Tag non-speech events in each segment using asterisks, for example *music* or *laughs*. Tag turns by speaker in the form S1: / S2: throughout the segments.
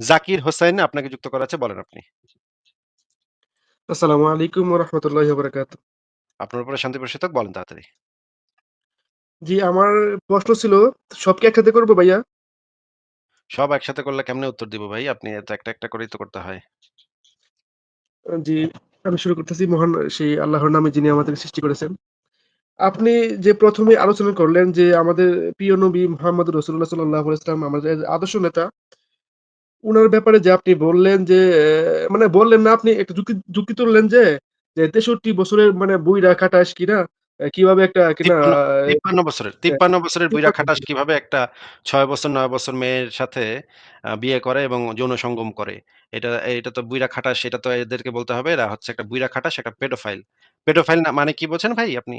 S1: জাকির হোসেন আপনাকে যুক্ত করা আছে, বলেন আপনি।
S2: আসসালামু আলাইকুম ওয়া রাহমাতুল্লাহি ওয়া বারাকাতুহু।
S1: আপনার উপরে শান্তি বর্ষিত হোক, বলেন তাড়াতাড়ি।
S2: জি, আমার প্রশ্ন ছিল, সব কি একসাথে করব ভাইয়া?
S1: সব একসাথে করলে কেমনে উত্তর দিব ভাই? আপনি তো একটা, একটা করেই তো করতে হয়।
S2: জি, আমি শুরু করতেছি মহান সেই আল্লাহর নামে যিনি আমাদের সৃষ্টি করেছেন। আপনি যে প্রথমে আলোচনা করলেন যে, আমাদের প্রিয় নবী মুহাম্মদ রাসূলুল্লাহ সাল্লাল্লাহু আলাইহি ওয়াসাল্লাম আমাদের আদর্শ নেতা। উনার ব্যাপারে যে আপনি বললেন যে, মানে বললেন না আপনি একটা যুক্তি যুক্তি তুললেন যে, যে ৬৩ বছরের মানে বুইড়া খাটাস কিনা কীভাবে একটা কিনা
S1: ৫৩,
S2: আ
S1: ৫৩ বছরের, ৫৩ বছরের বুইড়া খাটাস কীভাবে একটা ছয় বছর নয় বছর মেয়ের সাথে বিয়ে করে এবং যৌন সঙ্গম করে। এটা এটা তো বুইড়া খাটাস এটা তো এদেরকে বলতে হবে এরা হচ্ছে একটা বুইড়া খাটাস, একটা পেডোফাইল। পেডোফাইল না মানে কি বোঝেন ভাই আপনি?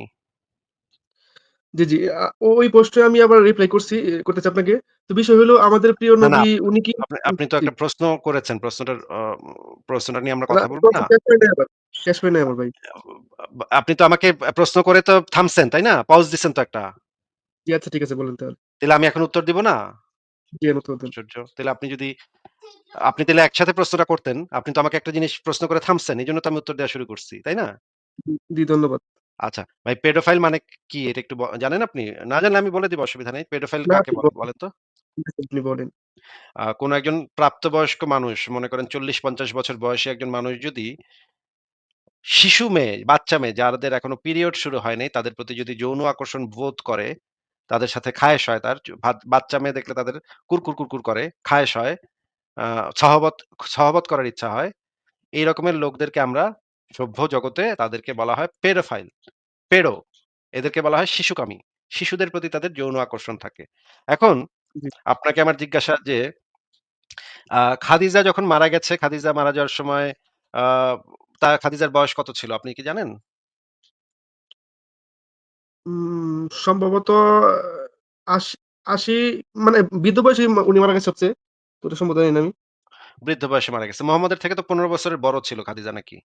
S2: জি, জি। আ ওই পোস্টে আমি আবার রিপ্লাই করছি করতেছি আপনাকে। তো বিষয় হলো আমাদের প্রিয়
S1: না, না
S2: নবী উনি কি
S1: আপনি আপনি তো
S2: জি।
S1: একটা প্রশ্ন করেছেন। প্রশ্নটার প্রশ্নটা নিয়ে আমরা
S2: না
S1: কথা বলব
S2: প্রশ্ন
S1: না?
S2: শেষ হয় নাই আবার। শেষ হয় নাই আমার ভাই।
S1: আপনি তো আমাকে প্রশ্ন করে তো থামছেন, তাই না? পাউজ দিছেন তো একটা।
S2: জি, আচ্ছা ঠিক আছে বলেন তাহলে।
S1: তাইলে আমি এখন উত্তর দিব না?
S2: জি, উত্তর দেন।
S1: আশ্চর্য! তাইলে আপনি যদি আপনি তাইলে একসাথে প্রশ্নটা করতেন। আপনি তো আমাকে একটা জিনিস প্রশ্ন করে থামছেন। এজন্য তো আমি উত্তর দেওয়া শুরু করছি। তাই না?
S2: জি ধন্যবাদ।
S1: আচ্ছা, ভাই পেডোফাইল মানে কি? এটা একটু ব জানেন আপনি? না জানলে আমি বলে দিব অসুবিধা নেই। পেডোফাইল
S2: না
S1: কাকে
S2: আপনি
S1: বলে
S2: বলেন।
S1: বলেন তো?
S2: আপনি বলেন।
S1: আ কোন একজন প্রাপ্তবয়স্ক মানুষ মনে করেন ৪০-৫০ বছর বয়সী একজন মানুষ যদি শিশু মেয়ে, বাচ্চা মেয়ে যাদের এখনও পিরিয়ড শুরু হয় নাই তাদের প্রতি যদি যৌন আকর্ষণ বোধ করে, তাদের সাথে খায়েশ হয় তার বাচ্চা মেয়ে দেখলে তাদের কুরকুর, কুরকুর করে, খায়েশ হয়, আ সহবত সহবত করার ইচ্ছা হয়। এই রকমের লোকদেরকে আমরা সভ্য জগতে তাদেরকে বলা হয় পেডোফাইল, পেরো এদেরকে বলা হয় শিশুকামী। শিশুদের প্রতি তাদের যৌন আকর্ষণ থাকে। এখন আপনাকে আমার জিজ্ঞাসা যে খাদিজা যখন মারা গেছে, খাদিজা মারা যাওয়ার সময় আ তা খাদিজার বয়স কত ছিল আপনি কি জানেন?
S2: উম সম্ভবত আশি ৮০ মানে বৃদ্ধ বয়সে উনি মারা গেছে সবচেয়ে। তো সম্ভবত জানি আমি।
S1: বৃদ্ধ বয়সে মারা গেছে। মোহাম্মদের থেকে তো ১৫ বছরের বড় ছিল খাদিজা নাকি?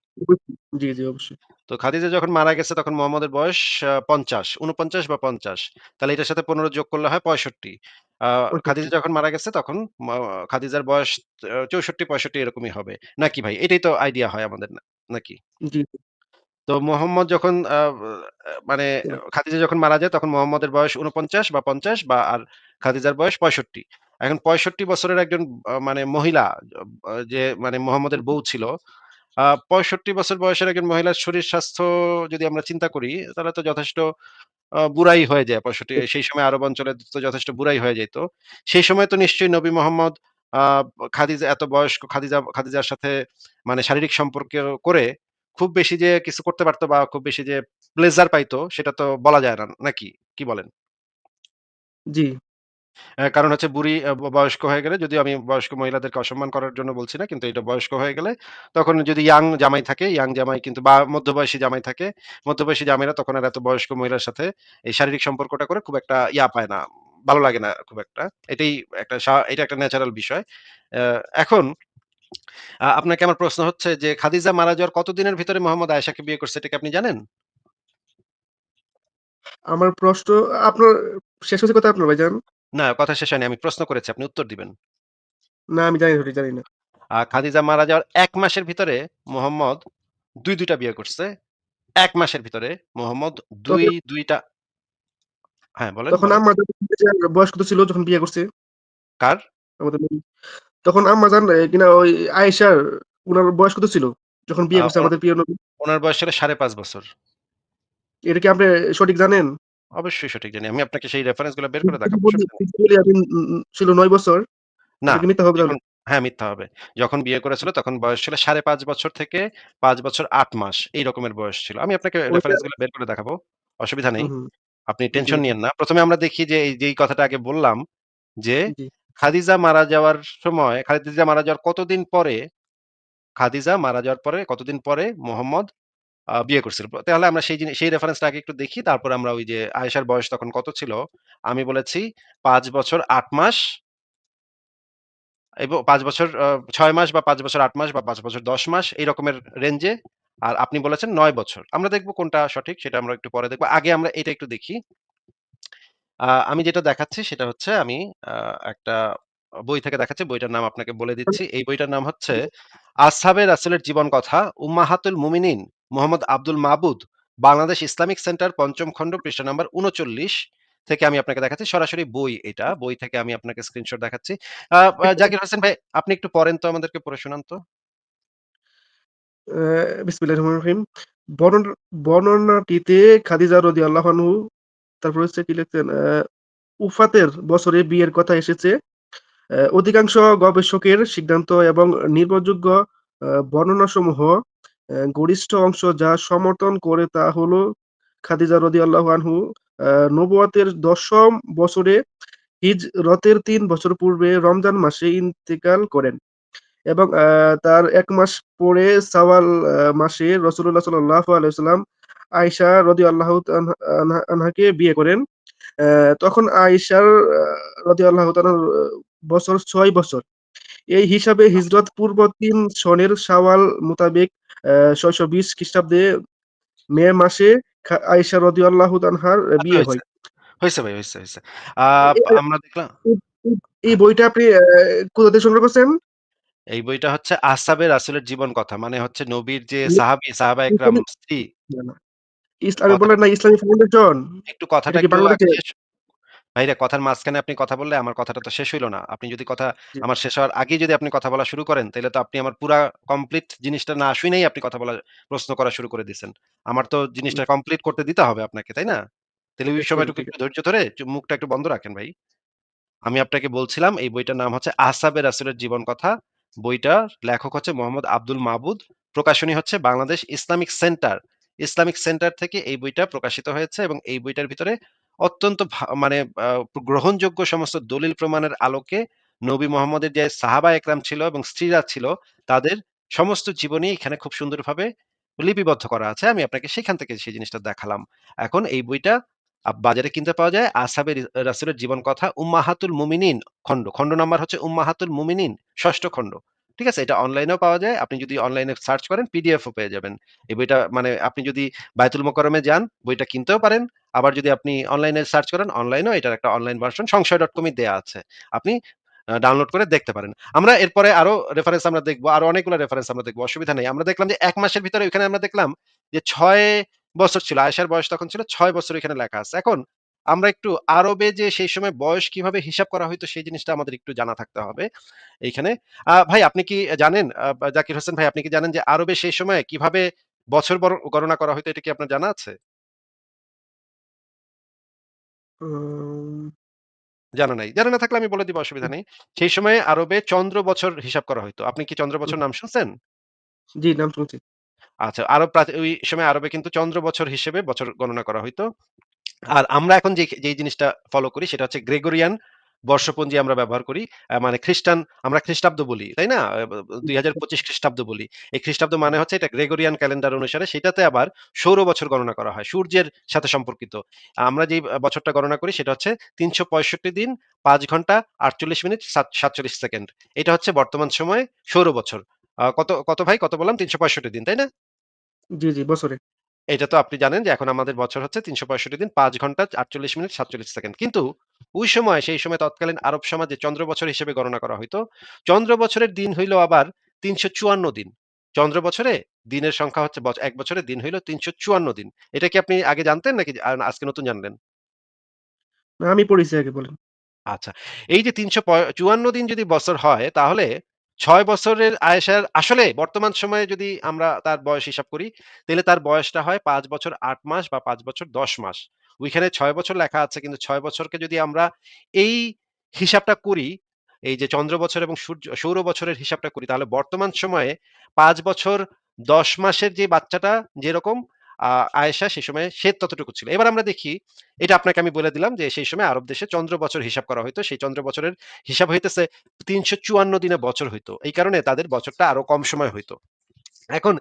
S2: জি, জি অবশ্যই।
S1: তো খাদিজা যখন মারা গেছে তখন মোহাম্মদের বয়স ৫০, ৪৯ বা ৫০। তাহলে এটার সাথে ১৫ যোগ করলে হয় ৬৫। আ খাদিজা যখন মারা গেছে তখন খাদিজার বয়স চৌষট্টি ৬৪-৬৫ এরকমই হবে। নাকি ভাই? এটাই তো আইডিয়া হয় আমাদের নাকি? তো মোহাম্মদ যখন মানে খাদিজা যখন মারা যায় তখন মোহাম্মদের বয়স ৪৯ বা ৫০ বা আর খাদিজার বয়স ৬৫। এখন ৬৫ বছরের একজন মানে মহিলা যে মানে মোহাম্মদের বউ ছিল। ৬৫ বছর বয়সের একজন মহিলার শরীর স্বাস্থ্য যদি আমরা চিন্তা করি, তাহলে তো যথেষ্ট বুড়াই হয়ে যায় ৬৫ সেই সময় আরব অঞ্চলে তো যথেষ্ট বুড়াই হয়ে যাইত। সেই সময় তো নিশ্চয়ই নবী মোহাম্মদ খাদিজা এত বয়স্ক খাদিজা খাদিজার সাথে মানে শারীরিক সম্পর্ক করে খুব বেশি যে কিছু করতে পারত বা খুব বেশি যে প্লেজার পাইতো সেটা তো বলা যায় না। নাকি? কি বলেন?
S2: জি।
S1: কারণ হচ্ছে বুড়ি বয়স্ক হয়ে গেলে যদিও আমি বয়স্ক মহিলাদেরকে অসম্মান করার জন্য বলছি না। কিন্তু এটা বয়স্ক হয়ে গেলে তখন যদি ইয়াং জামাই থাকে, ইয়াং জামাই কিন্তু বা মধ্যবয়সী জামাই থাকে, মধ্যবয়সী জামাইরা তখন আর এত বয়স্ক মহিলার সাথে এই শারীরিক সম্পর্কটা করে খুব একটা ইয়া পায় না। ভালো লাগে না খুব একটা। এটাই একটা এটা একটা ন্যাচারাল বিষয়। এখন আপনাকে আমার প্রশ্ন হচ্ছে যে খাদিজা মারা যাওয়ার কতদিনের ভিতরে মোহাম্মদ আয়েশাকে বিয়ে করছে এটা কি আপনি জানেন?
S2: আমার প্রশ্ন আপনার শেষ হইছে কথা আপনার ভাই ভাইজান?
S1: না, কথা শেষ হয়নি। আমি প্রশ্ন করেছি, আপনি উত্তর দিবেন।
S2: না আমি জানি না জানি না।
S1: আ খাদিজা মারা যাওয়ার ১ মাসের ভিতরে মোহাম্মদ ২-২ টা বিয়ে করছে। ১ মাসের ভিতরে মোহাম্মদ ২,
S2: তবে
S1: ২ টা হ্যাঁ, বলেন,
S2: তখন। আম্মা জান বয়স কত ছিল যখন বিয়ে করছে?
S1: কার?
S2: আমাদের। তখন আম্মাজান এ কিনা ওই আয়েশার উনার বয়স কত ছিল? যখন বিয়ে করছে আমাদের প্রিয় নবী?
S1: ওনার বয়স ছিল ৫.৫ বছর।
S2: এটা কি আপনি সঠিক জানেন?
S1: অবশ্যই সঠিক জানি। আমি আপনাকে সেই রেফারেন্সগুলো বের করে দেখাবো।
S2: ছিল ৯ বছর,
S1: না,
S2: মিথ্যা হবে
S1: হ্যাঁ, মিথ্যা হবে। যখন বিয়ে করেছিল তখন বয়স ছিল ৫.৫ বছর থেকে ৫ বছর ৮ মাস এই রকমের বয়স ছিল। আমি আপনাকে
S2: ওইটা
S1: রেফারেন্সগুলো বের করে দেখাবো। অসুবিধা নেই। আপনি টেনশন নিয়েন না। ১ম এ আমরা দেখি যে এই যেই কথাটা আগে বললাম যে খাদিজা মারা যাওয়ার সময় খাদিজা মারা যাওয়ার কতদিন পরে খাদিজা মারা যাওয়ার পরে কতদিন পরে মোহাম্মদ বিয়ে করছিল। তাহলে আমরা সেই জিনি সেই রেফারেন্সটা আগে একটু দেখি। তারপর আমরা ওই যে আয়েশার বয়স তখন কত ছিল? আমি বলেছি ৫ বছর ৮ মাস এবং ৫ বছর আ ৬ মাস বা ৫ বছর ৮ মাস বা ৫ বছর ১০ মাস এই রকমের রেঞ্জে। আর আপনি বলেছেন ৯ বছর। আমরা দেখব কোনটা সঠিক সেটা আমরা একটু পরে দেখব। আগে আমরা এটা একটু দেখি। আ আমি যেটা দেখাচ্ছি সেটা হচ্ছে আমি আ একটা বই থেকে দেখাচ্ছি। বইটার নাম আপনাকে বলে দিচ্ছি। এই বইটার নাম হচ্ছে আসহাবে রাসূলের জীবন কথা উম্মাহাতুল মুমিনিন মোহাম্মদ আব্দুল মাবুদ বাংলাদেশ ইসলামিক সেন্টার পঞ্চম খণ্ড পৃষ্ঠা নাম্বার ৩৯ থেকে আমি আপনাকে দেখাচ্ছি। সরাসরি বই এটা। বই থেকে আমি আপনাকে স্ক্রিনশট দেখাচ্ছি। জাকির হোসেন ভাই আপনি একটু পড়েন তো আমাদেরকে পড়ে শোনান তো।
S2: বিসমিল্লাহির রহমানির রহিম। বর্ণনাটিতে খাদিজা রাদিয়াল্লাহু আনহু তারপর হচ্ছে কি লিখছেন আ উফাতের বছরে বিয়ের কথা এসেছে। অধিকাংশ গবেষকের সিদ্ধান্ত এবং নির্ভরযোগ্য আ বর্ণনাসমূহ আ গরিষ্ঠ অংশ যা সমর্থন করে তা হলো খাদিজা রাদিয়াল্লাহু আনহু আ নবুয়তের ১০ম বছরে হিজরতের ৩ বছর পূর্বে রমজান মাসে ইন্তেকাল করেন এবং তার ১ মাস পরে শাওয়াল আ মাসে আলাইহি ওয়াসাল্লাম আয়েশা রাদিয়াল্লাহু আনহা আনহা, আনহাকে বিয়ে করেন। তখন আয়েশার আ রাদিয়াল্লাহু তাআলার বছর ছয় বছর। এই হিসাবে হিজরত পূর্ব তিন সনের শাওয়াল মোতাবেক আ ৬২০ খ্রিস্টাব্দে মে মাসে আয়েশা রাদিয়াল্লাহু আনহার
S1: আচ্ছা
S2: বিয়ে হয়।
S1: হইছে ভাই
S2: এ এ
S1: আমরা দেখলাম
S2: এই বইটা আপনি কোথা থেকে সংগ্রহ করছেন?
S1: এই বইটা হচ্ছে আসহাবে রাসূলের জীবন কথা। মানে হচ্ছে নবীর যে সাহাবী, সাহাবা একরাম স্ত্রী।
S2: ইসলামী
S1: কথা
S2: বললেন না ইসলামী ফাউন্ডেশন?
S1: একটু কথাটা ভাইরা কথার মাঝখানে আপনি কথা বললে আমার কথাটা তো শেষ হইল না। আপনি যদি কথা
S2: জি।
S1: আমার শেষ হওয়ার আগেই যদি আপনি কথা বলা শুরু করেন, তাইলে তো আপনি আমার পুরা কমপ্লিট জিনিসটা না শুইনাই আপনি কথা বলা প্রশ্ন করা শুরু করে দিছেন। আমার তো। জিনিসটা কমপ্লিট করতে দিতে হবে আপনাকে, তাই না? তাইলে ওই সময়টুকু একটু ধৈর্য ধরে মুখটা একটু বন্ধ রাখেন ভাই। আমি আপনাকে বলছিলাম এই বইটার নাম হচ্ছে আসহাবে রাসূলের জীবন কথা। বইটার লেখক হচ্ছে মোহাম্মদ আব্দুল মাবুদ। প্রকাশনী হচ্ছে Bangladesh Islamic centre. Islamic centre থেকে এই বইটা প্রকাশিত হয়েছে এবং এই বইটার ভিতরে অত্যন্ত মানে গ্রহণযোগ্য সমস্ত দলিল প্রমাণের আলোকে নবী মোহাম্মদের যে সাহাবা একরাম ছিল এবং স্ত্রীরা ছিল, তাদের সমস্ত জীবনী এখানে খুব সুন্দরভাবে লিপিবদ্ধ করা আছে। আমি আপনাকে সেখান থেকে সেই জিনিসটা দেখালাম। এখন এই বইটা বাজারে কিনতে পাওয়া যায় আসহাবে রাসুলের জীবন কথা উম্মাহাতুল মুমিনিন খণ্ড। খণ্ড নাম্বার হচ্ছে উম্মাহাতুল মুমিনিন, ষষ্ঠ খণ্ড। ঠিক আছে? এটা অনলাইনেও পাওয়া যায়। আপনি যদি অনলাইনে সার্চ করেন পিডিএফ ও পেয়ে যাবেন। এই বইটা মানে আপনি যদি বায়তুল মোকাররমে যান, বইটা কিনতেও পারেন। আবার যদি আপনি অনলাইনে সার্চ করেন অনলাইনেও এটার একটা অনলাইন ভার্সন সংশয়.com এ দেওয়া আছে। আপনি ডাউনলোড করে দেখতে পারেন। আমরা এরপরে আরও রেফারেন্স আমরা দেখব, আরও অনেকগুলো রেফারেন্স আমরা দেখব, অসুবিধা নেই। আমরা দেখলাম যে এক মাসের ভিতরে ওইখানে আমরা দেখলাম যে ছয় বছর ছিল। আয়েশার বয়স তখন ছিল ছয় বছর এখানে লেখা আছে। এখন আমরা একটু আরবে যে সেই সময় বয়স কীভাবে হিসাব করা হইতো সেই জিনিসটা আমাদের একটু জানা থাকতে হবে এইখানে। ভাই আপনি কি জানেন জাকির হোসেন ভাই আপনি কি জানেন যে আরবে সেই সময়ে কীভাবে বছর গণনা করা হইতো এটা কি আপনার জানা আছে? জানা নাই। জানা না থাকলে আমি বলে দিব অসুবিধা নেই। সেই সময় আরবে চন্দ্র বছর হিসাব করা হইতো। আপনি কি চন্দ্র বছর নাম শুনছেন?
S2: জি, নাম শুনছি।
S1: আচ্ছা, আরব ওই সময় আরবে কিন্তু চন্দ্র বছর হিসেবে বছর গণনা করা হইতো। আর আমরা এখন যে যেই জিনিসটা ফলো করি সেটা হচ্ছে গ্রেগরিয়ান বর্ষপঞ্জি আমরা ব্যবহার করি। মানে খ্রিস্টান আমরা খ্রিস্টাব্দ বলি, তাই না? দুই হাজার পঁচিশ খ্রিস্টাব্দ বলি। এই খ্রিস্টাব্দ মানে হচ্ছে এটা গ্রেগরিয়ান ক্যালেন্ডার অনুসারে সেটাতে আবার সৌর বছর গণনা করা হয়। সূর্যের সাথে সম্পর্কিত। আমরা আ বছরটা গণনা করি সেটা হচ্ছে ৩৬৫ দিন, পাঁচ ঘণ্টা, ৪৮ মিনিট, সাত ৪৭ সেকেন্ড। এটা হচ্ছে বর্তমান সময়ে সৌর বছর। কত, কত ভাই কত বললাম? ৩৬৫ দিন, তাই না?
S2: জি, জি, বছরে।
S1: এটা তো আপনি জানেন যে এখন আমাদের বছর হচ্ছে ৩৬৫ দিন, ৫ ঘণ্টা, ৪৮ মিনিট, ৪৭ সেকেন্ড। কিন্তু ওই সময় সেই সময় তৎকালীন আরব সমাজে চন্দ্র বছর হিসেবে গণনা করা হইতো। চন্দ্র বছরের দিন হইল আবার ৩৫৪ দিন। চন্দ্র বছরে দিনের সংখ্যা হচ্ছে বছ ১ বছরের দিন হইল ৩৫৪ দিন। এটা কি আপনি আগে জানতেন নাকি আজকে নতুন জানলেন?
S2: না আমি পড়েছি আগে বলেন।
S1: আচ্ছা। এই যে ৩৫৪ দিন যদি বছর হয় তাহলে ৬ বছরের আয়েশার আসলে বর্তমান সময়ে যদি আমরা তার বয়স হিসাব করি, তাইলে তার বয়সটা হয় ৫ বছর ৮ মাস বা ৫ বছর ১০ মাস। ওইখানে ৬ বছর লেখা আছে কিন্তু ৬ বছরকে যদি আমরা এই হিসাবটা করি, এই যে চন্দ্র বছর এবং সূর্য সৌর বছরের হিসাবটা করি তাহলে বর্তমান সময়ে ৫ বছর ১০ মাসের যে বাচ্চাটা যেরকম আয়েশা সে সময়ে সে ততটুকু ছিল। এবার আমরা দেখি, এটা আপনাকে আমি বলে দিলাম যে সেই সময় আরব দেশে চন্দ্র বছর হিসাব করা হইতো। সেই চন্দ্র বছরের হিসাব হইতেছে ৩৫৪ দিনে বছর হইতো। এই কারণে তাদের বছরটা আরও কম সময় হইতো। এখন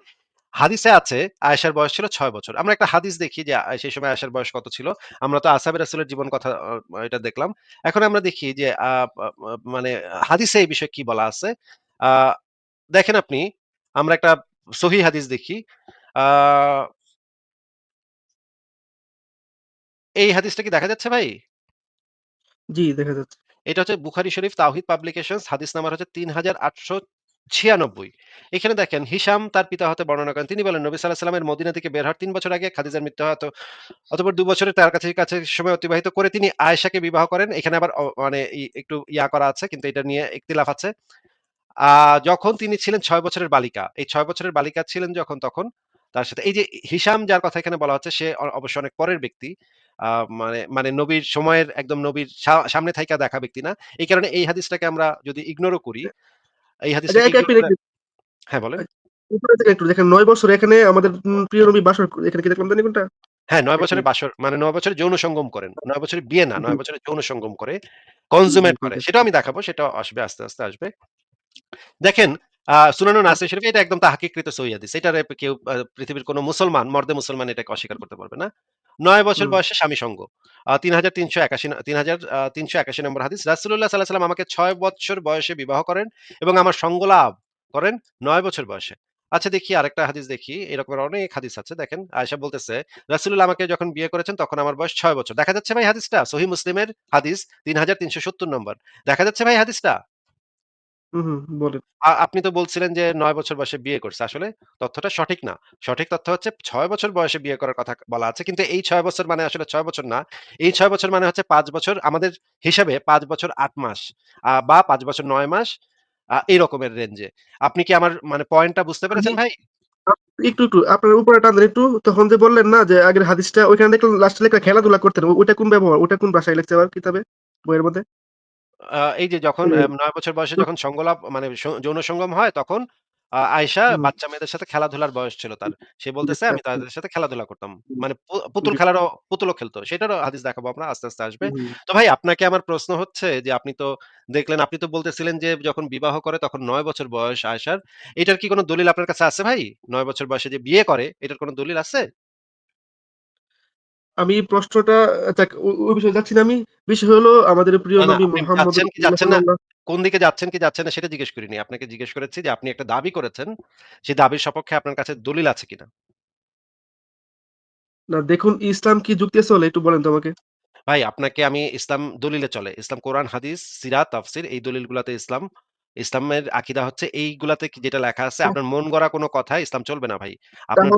S1: হাদিসে আছে আয়েশার বয়স ছিল ছয় বছর। আমরা একটা হাদিস দেখি যে সেই সময় আয়েশার বয়স কত ছিল। আমরা তো আসহাবে রাসূলের জীবন কথা এটা দেখলাম। এখন আমরা দেখি যে মানে হাদিসে এই বিষয়ে কি বলা আছে। দেখেন আপনি, আমরা একটা সহিহ হাদিস দেখি। এই হাদিসটা কি দেখা যাচ্ছে ভাই?
S2: জি, দেখা যাচ্ছে।
S1: এটা হচ্ছে বুখারী শরীফ তাওহীদ পাবলিকেশনস হাদিস নাম্বার হচ্ছে ৩৮৯৬ এখানে দেখেন হিশাম তার পিতা হতে বর্ণনা করেন। তিনি বলেন নবী সাল্লাল্লাহু আলাইহি ওয়াসাল্লামের মদিনা থেকে বের হওয়ার ৩ বছর আগে খাদিজার মৃত্যু হয়। তো অতঃপর ২ বছরে তার কাছে কাছে সময় অতিবাহিত করে তিনি আয়েশাকে বিবাহ করেন। এখানে আবার অ মানে ই একটু ইয়া করা আছে কিন্তু এটা নিয়ে ইখতিলাফ আছে। আ যখন তিনি ছিলেন ৬ বছরের বালিকা। এই ৬ বছরের বালিকা ছিলেন যখন তখন তার সাথে এই যে হিশাম যার কথা এখানে বলা হচ্ছে সে অ অবশ্য অনেক পরের ব্যক্তি। মানে মানে নবীর সময়ের একদম নবীর সামনে থাইকা দেখা ব্যক্তি না। এই কারণে এই হাদিসটাকে আমরা যদি ইগনোরও করি, এই
S2: আচ্ছা
S1: করে হ্যাঁ, বলেন।
S2: একটু দেখেন ৯ বছর এখানে আমাদের প্রিয় নবী বাসর এখানে কি দেখলাম জানি কোনটা?
S1: হ্যাঁ, ৯
S2: এক
S1: বছরের
S2: মিনিট।
S1: বাসর মানে ৯ বছরের যৌন সঙ্গম করেন। 9 বছরের বিয়ে না,
S2: জি।
S1: ৯ বছরের যৌন সঙ্গম করে, কনজুমেট করে। সেটাও আমি দেখাবো। সেটাও আসবে আস্তে, আস্তে আসবে। দেখেন আ সুনানুন নাসাই শরীফে এটা একদম তাহকিককৃত সহিহ হাদিস। এটারে কেউ পৃথিবীর কোন মুসলমান, মর্দে মুসলমান এটাকে অস্বীকার করতে পারবে না। ৯ বছর বয়সে স্বামী সঙ্গ। আ ৩৩৮১ না ৩০০০ আ ৩৮১ নম্বর হাদিস। রাসূলুল্লাহ সাল্লাল্লাহু আলাইহি আমাকে ৬ বৎসর বয়সে বিবাহ করেন এবং আমার সঙ্গ লাভ করেন নয় বছর বয়সে। আচ্ছা দেখি আরেকটা হাদিস দেখি। এরকমের অনেক হাদিস আছে। দেখেন আয়েশা বলতেছে, রাসূলুল্লাহ আমাকে যখন বিয়ে করেছেন তখন আমার বয়স ছয় বছর। দেখা যাচ্ছে ভাই হাদিসটা? সহিহ মুসলিমের হাদিস ৩৩৭০ নম্বর। দেখা যাচ্ছে ভাই হাদিসটা?
S2: বলেন।
S1: আ আপনি তো বলছিলেন যে ৯ বছর বয়সে বিয়ে করছে। আসলে তথ্যটা সঠিক না। সঠিক তথ্য হচ্ছে ৬ বছর বয়সে বিয়ে করার কথা বলা আছে। কিন্তু এই ৬ বছর মানে আসলে ৬ বছর না। এই ৬ বছর মানে হচ্ছে ৫ বছর আমাদের হিসাবে ৫ বছর ৮ মাস আ বা ৫ বছর ৯ মাস আ এই রকমের রেঞ্জে। আপনি কি আমার মানে পয়েন্টটা বুঝতে পেরেছেন ভাই?
S2: আপ একটু, একটু আপনার উপরে টান দেন একটু। তখন যে বললেন না যে আগের হাদিসটা ওইখানে দেখলাম লাস্টে লেখা খেলাধুলা করতেন। ও ওইটা কোন ব্যবহার? ওইটা কোন ভাষায় লিখছে আবার কিতাবে? বইয়ের মধ্যে?
S1: এই যে যখন
S2: হুম,
S1: ৯ বছর বয়সে যখন সঙ্গলাভ মানে স যৌন সঙ্গম হয় তখন আ আয়েশা
S2: হুম।
S1: বাচ্চা মেয়েদের সাথে খেলাধুলার বয়স ছিল তার। সে বলতেছে আমি
S2: আচ্ছা।
S1: তাদের সাথে খেলাধুলা করতাম।
S2: হুম,
S1: মানে পু পুতুল
S2: জি।
S1: খেলারও পুতুলও খেলত। সেটারও হাদিস দেখাবো আমরা আস্তে, আস্তে আসবে।
S2: হুম,
S1: তো ভাই আপনাকে আমার প্রশ্ন হচ্ছে যে আপনি তো দেখলেন আপনি তো বলতেছিলেন যে যখন বিবাহ করে তখন ৯ বছর বয়স আয়েশার। এটার কি কোন দলিল আপনার কাছে আছে ভাই? ৯ বছর বয়সে যে বিয়ে করে এটার কোন দলিল আছে?
S2: আমি প্রশ্নটা ওই বিষয়ে যাচ্ছি না আমি। বিষয় হলো আমাদের প্রিয় নবী মুহাম্মদ?
S1: কোন দিকে যাচ্ছেন কি যাচ্ছেন না সেটা জিজ্ঞেস করিনি। আপনাকে জিজ্ঞেস করেছি যে আপনি একটা দাবি করেছেন। সেই দাবির সপক্ষে আপনার কাছে দলিল আছে কিনা?
S2: না দেখুন ইসলাম কি যুক্তি আছে বলে একটু বলেন তো আমাকে?
S1: ভাই আপনাকে আমি ইসলাম দলিলে চলে। ইসলাম কোরআন, হাদিস, সিরাত, তাফসীর এই দলিলগুলাতে ইসলাম ইসলামের আকীদা হচ্ছে এইগুলাতে যেটা লেখা আছে আপনার মন গড়া কোন কথায় ইসলাম চলবে না ভাই। আপনার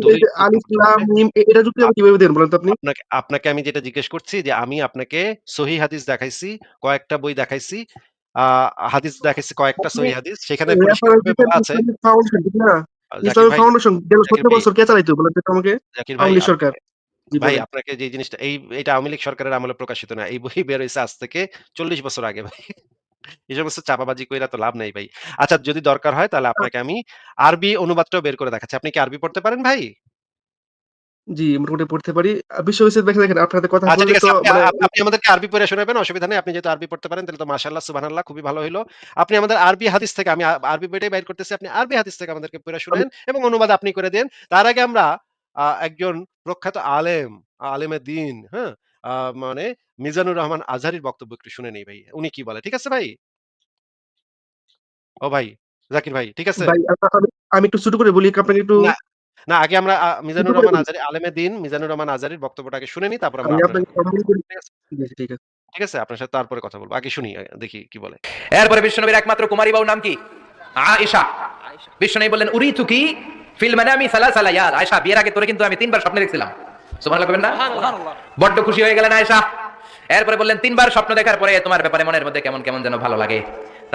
S2: এটা যুক্তি কীভাবে দেন বলেন তো আপনি?
S1: আপনাকে আপনাকে আমি যেটা জিজ্ঞেস করছি যে আমি আপনাকে সহিহ হাদিস দেখাইছি, কয়েকটা বই দেখাইছি। আ হাদিস দেখাইছি কয়েকটা সহিহ হাদিস। সেখানে আছে
S2: ফাউন্ডেশন
S1: ভাই,
S2: ফাউন্ডেশন গেল
S1: জাকির
S2: ১৭
S1: ভাই,
S2: বছর কে চালাইতো বলেন তো আমাকে?
S1: জাকির ভাই
S2: আওয়ামী লীগ
S1: আপনি
S2: সরকার।
S1: ভাই আপনাকে যে জিনিসটা এই এটা আওয়ামী লীগ সরকারের আমলে প্রকাশিত না। এই বই বের হইছে আজ থেকে ৪০ বছর আগে ভাই। এই সমস্ত চাপাবাজি কইরা তো লাভ নাই ভাই। আচ্ছা যদি দরকার হয় তাহলে আপনাকে আমি আরবি অনুবাদটাও বের করে দেখাচ্ছি। আপনি কি আরবি পড়তে পারেন ভাই?
S2: জি, মোটামুটি পড়তে পারি। বিষয় দেখেন, দেখেন আপনার সাথে কথা
S1: আচ্ছা ঠিক আছে। আপনি
S2: মানে
S1: আপ আপনি আমাদেরকে আরবি পড়ে শোনাবেন, অসুবিধা নেই। আপনি যেহেতু আরবি পড়তে পারেন তাহলে তো মাশাআল্লাহ, সুবহানাল্লাহ খুবই ভালো হইল। আপনি আমাদের আরবি হাদিস থেকে আমি আরবি বইটাই বাইর করতেছি। আপনি আরবি হাদিস থেকে আমাদেরকে পইড়া
S2: আমি
S1: শুনায়েন এবং অনুবাদ আপনি করে দেন। তার আগে আমরা একজন প্রখ্যাত আলেম, আলেমে দ্বীন, হ্যাঁ? আ মানে মিজানুর রহমান আজহারির বক্তব্য একটু শুনে নেই ভাই। উনি কি বলে। ঠিক আছে ভাই? ও ভাই, জাকির ভাই, ঠিক আছে?
S2: আমি আমি একটু ছোট করে বলি আপনাকে একটু
S1: না, না আগে আমরা মিজানুর রহমান
S2: বলি।
S1: আজহারি আলেমে দ্বীন মিজানুর রহমান আজহারির বক্তব্যটা আগে শুনে নিই তারপর আমরা
S2: আমি
S1: ঠিক আছে? আপনার সাথে তারপরে কথা বলব আগে শুনি দেখি কি বলে।
S3: এরপরে বিশ্বনবীর একমাত্র কুমারী বউ নাম কি আয়েশা বিশ্বনবী বললেন উরি তুকি ফিল মানামি সালাসা লায়াল আয়েশা বিয়ের আগে তোরে কিন্তু আমি তিনবার স্বপ্নে দেখছিলাম সুবহানাল্লাহ কইবেন না? বড্ড খুশি হয়ে গেলেন আয়েশা। এরপরে বললেন তিনবার স্বপ্ন দেখার পরে তোমার ব্যাপারে মনের মধ্যে কেমন কেমন যেন ভালো লাগে।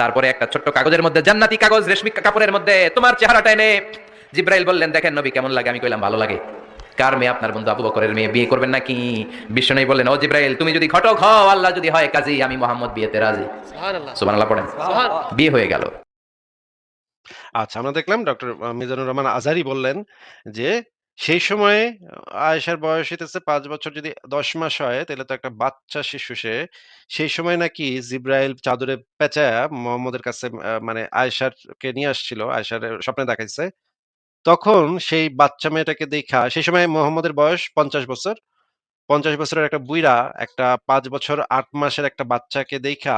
S3: তারপরে একটা ছোট্ট কাগজের মধ্যে জান্নাতি কাগজ রেশমি কাপড়ের মধ্যে তোমার চেহারাটা এনে জিব্রাইল বললেন দেখেন নবী কেমন লাগে? আমি কইলাম ভালো লাগে। কার মেয়ে আপনার বন্ধু আবু বকরের মেয়ে? বিয়ে করবেন নাকি? বিশ্বনবী বললেন ও জিব্রাইল তুমি যদি ঘটক হও আল্লাহ যদি হয় কাজী আমি মোহাম্মদ বিয়েতে রাজি। সুবহানাল্লাহ। পড়েন। বিয়ে হয়ে গেল।
S1: আচ্ছা আমরা দেখলাম ডক্টর মিজানুর রহমান আজারি বললেন যে, সেই সময়ে আয়েশার বয়স হইতেছে ৫ বছর যদি ১০ মাস হয় তাইলে তো একটা বাচ্চা শিশু সে। সেই সময় নাকি জিব্রাইল চাদরে পেঁচায়া মোহাম্মদের কাছে মানে আয়েশারকে নিয়ে আসছিল। আয়েশার স্বপ্নে দেখাইছে। তখন সেই বাচ্চা মেয়েটাকে দেইখা সেই সময় মোহাম্মদের বয়স ৫০ বছর। ৫০ বছরের একটা বুইড়া একটা ৫ বছর ৮ মাসের একটা বাচ্চাকে দেইখা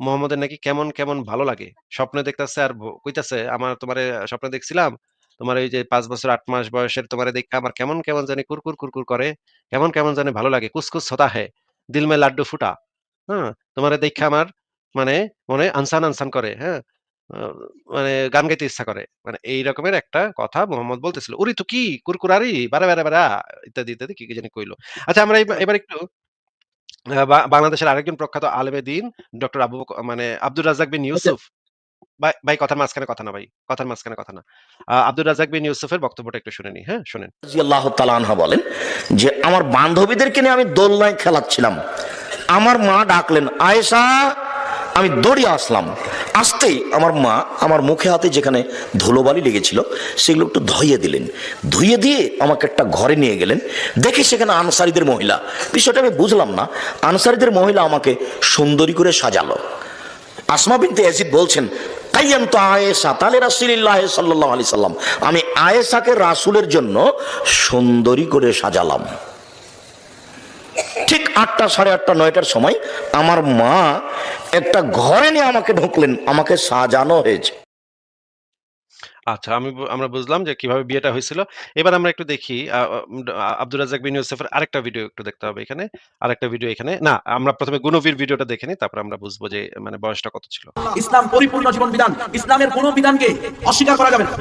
S1: মোহাম্মদের নাকি কেমন, কেমন ভালো লাগে। স্বপ্নে দেখতাছে আর কইতাছে, "আমার তোমারে স্বপ্নে দেখছিলাম। তোমার এই যে ৫ বছর ৮ মাস বয়সের তোমারে দেইখা আমার কেমন, কেমন জানি কুরকুর, কুরকুর করে। কেমন, কেমন জানি ভালো লাগে। কুছ হোতা হ্যায়। দিল মে লাড্ডু ফুটা।" হ্যাঁ? তোমারে দেইখা আমার মানে মনে আনসান, আনসান করে, হ্যাঁ? মানে গান গাইতে ইচ্ছা করে। মানে এই রকমের একটা কথা মোহাম্মদ বলতেছিল। "উরি তু কি কুরকুরারি বারা, বারা, বারা" ইত্যাদি, ইত্যাদি কি, কি জানি কইলো আচ্ছা আমরা এবা এবার একটু বাংলাদেশের আরেকজন প্রখ্যাত আলেমে দ্বীন ডক্টর আবু মানে আব্দুর রাজ্জাক বিন
S2: আচ্ছা।
S1: ইউসুফ ভাই, ভাই কথার মাঝখানে কথা না ভাই। কথার মাঝখানে কথা না। আব্দুর রাজ্জাক বিন ইউসুফের বক্তব্যটা একটু শুনে নিই, হ্যাঁ? শোনেন।
S4: আল্লাহ আনহা বলেন যে আমার বান্ধবীদেরকে নিয়ে আমি দোলনায় খেলাচ্ছিলাম আমার মা ডাকলেন আয়েশা আমি দৌড়িয়ে আসলাম আসতেই আমার মা আমার মুখে হাতে যেখানে ধুলোবালি লেগেছিল সেগুলো একটু ধুয়ে দিলেন ধুয়ে দিয়ে আমাকে একটা ঘরে নিয়ে গেলেন দেখি সেখানে আনসারিদের মহিলা বিষয়টা আমি বুঝলাম না আনসারিদের মহিলা আমাকে সুন্দরী করে সাজালো আসমা বিনতে ইয়াজিদ বলছেন কাইয়াম তো আয়েশা, তাহলে রাসুলিল্লাহ সাল্লাহ আলি সাল্লাম, আমি আয়েশাকে রাসুলের জন্য সুন্দরী করে সাজালাম। ঠিক আটটা সাড়ে আটটা নয়টার সময় আমার মা একটা ঘরে নিয়ে আমাকে ঢুকলেন, আমাকে সাজানো হয়েছে।
S1: আচ্ছা আমি আমরা বুঝলাম যে কীভাবে বিয়েটা হয়েছিল। এবার আমরা একটু দেখি, আ আ আব্দুর রাজ্জাক বিন ইউসুফের আরেকটা ভিডিও একটু দেখতে হবে এখানে। আরেকটা ভিডিও এখানে। না, আমরা ১ম এ গুনবির ভিডিওটা দেখে নিই, তারপর আমরা বুঝব যে মানে বয়সটা কত ছিল।
S5: ইসলাম পরিপূর্ণ জীবন বিধান, ইসলামের কোন বিধানকে অস্বীকার করা যাবে না।